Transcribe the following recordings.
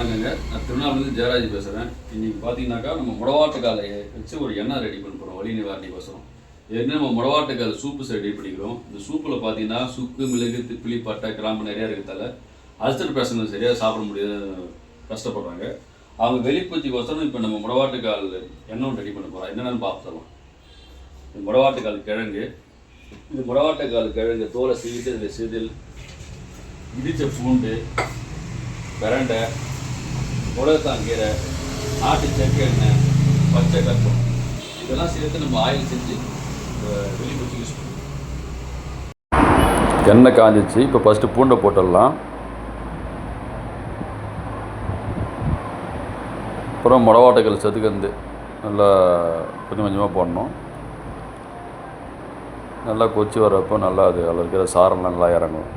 வணக்கங்க. நான் திருநாள்லேருந்து ஜெயராஜ் பேசுகிறேன் இன்றைக்கி பார்த்தீங்கன்னாக்கா நம்ம முடவாட்டுக்காலையை வச்சு ஒரு எண்ணெய் ரெடி பண்ண போகிறோம் வலி நிவாரணிக்கோசரம் ஏற்கனவே நம்ம முடவாட்டுக்கால் சூப்பு ரெடி பண்ணிக்கிறோம். இந்த சூப்பில் பார்த்தீங்கன்னா சுக்கு மிளகு திப்பிலி பட்டை கிராம்பு நிறையா இருக்கிறதால அல்சர் பேஷண்ட் சரியாக சாப்பிட முடியாது. கஷ்டப்படுறாங்க. அவங்க வெளிப்பூச்சிக்கோசரம் இப்போ நம்ம முடவாட்டுக்கால் எண்ணெய் ரெடி பண்ண போகிறோம் என்னென்னு பார்த்துடலாம் இது முடவாட்டுக்கால் கிழங்கு. இது முடவாட்டுக்கால் கிழங்கு தோலை சீவிட்டு இதில் சிதில் இடித்த பூண்டு பிரண்டை முடகத்தாங்கீரை நாட்டு செக்கு எண்ணெய் பச்சை கற்பம் இதெல்லாம் சேர்த்து நம்ம ஆயில் செஞ்சு வெளிப்பூச்சி யூஸ் பண்ணுவோம் எண்ணெய் காஞ்சிச்சு. இப்போ ஃபஸ்ட்டு பூண்டை போட்டுடலாம். அப்புறம் முடவாட்டைகள் செதுக்கந்து நல்லா கொஞ்சம் கொஞ்சமாக போடணும். நல்லா கொச்சி வர்றப்போ நல்லா அது அதில் இருக்கிற சாரெல்லாம் நல்லா இறங்கும்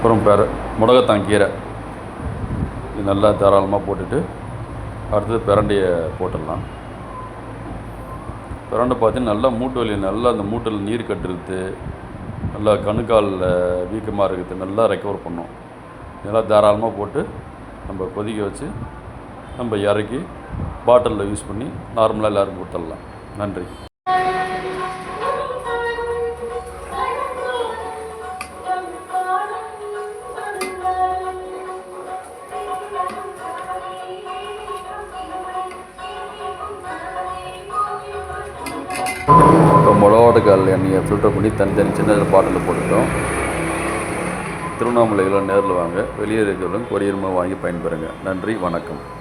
அப்புறம் பெர முடகத்தான் கீரை. இது நல்லா தாராளமாக போட்டுட்டு அடுத்தது பிரண்டையை போட்டுடலாம். பிரண்டை பார்த்தீங்கன்னா நல்லா மூட்டு வலி நல்லா அந்த மூட்டில் நீர் கட்டுறது நல்லா கணுக்காலில் வீக்கமாக இருக்கிறது நல்லா ரெக்கவர் பண்ணும் இதெல்லாம் தாராளமாக போட்டு நம்ம கொதிக்க வச்சு நம்ம இறக்கி பாட்டிலில் யூஸ் பண்ணி நார்மலாக எல்லோரும் கொடுத்துடலாம். நன்றி. இப்போ முளவாட்டுக்கால் எண்ணெயை ஃபில்டர் பண்ணி தனித்தனி சின்ன பாட்டில் போட்டுட்டோம் திருவண்ணாமலையில் நேரில் வாங்க. வெளியே இருக்கிறவங்க கொரியர் வாங்கி பயன்பெறுங்க. நன்றி வணக்கம்.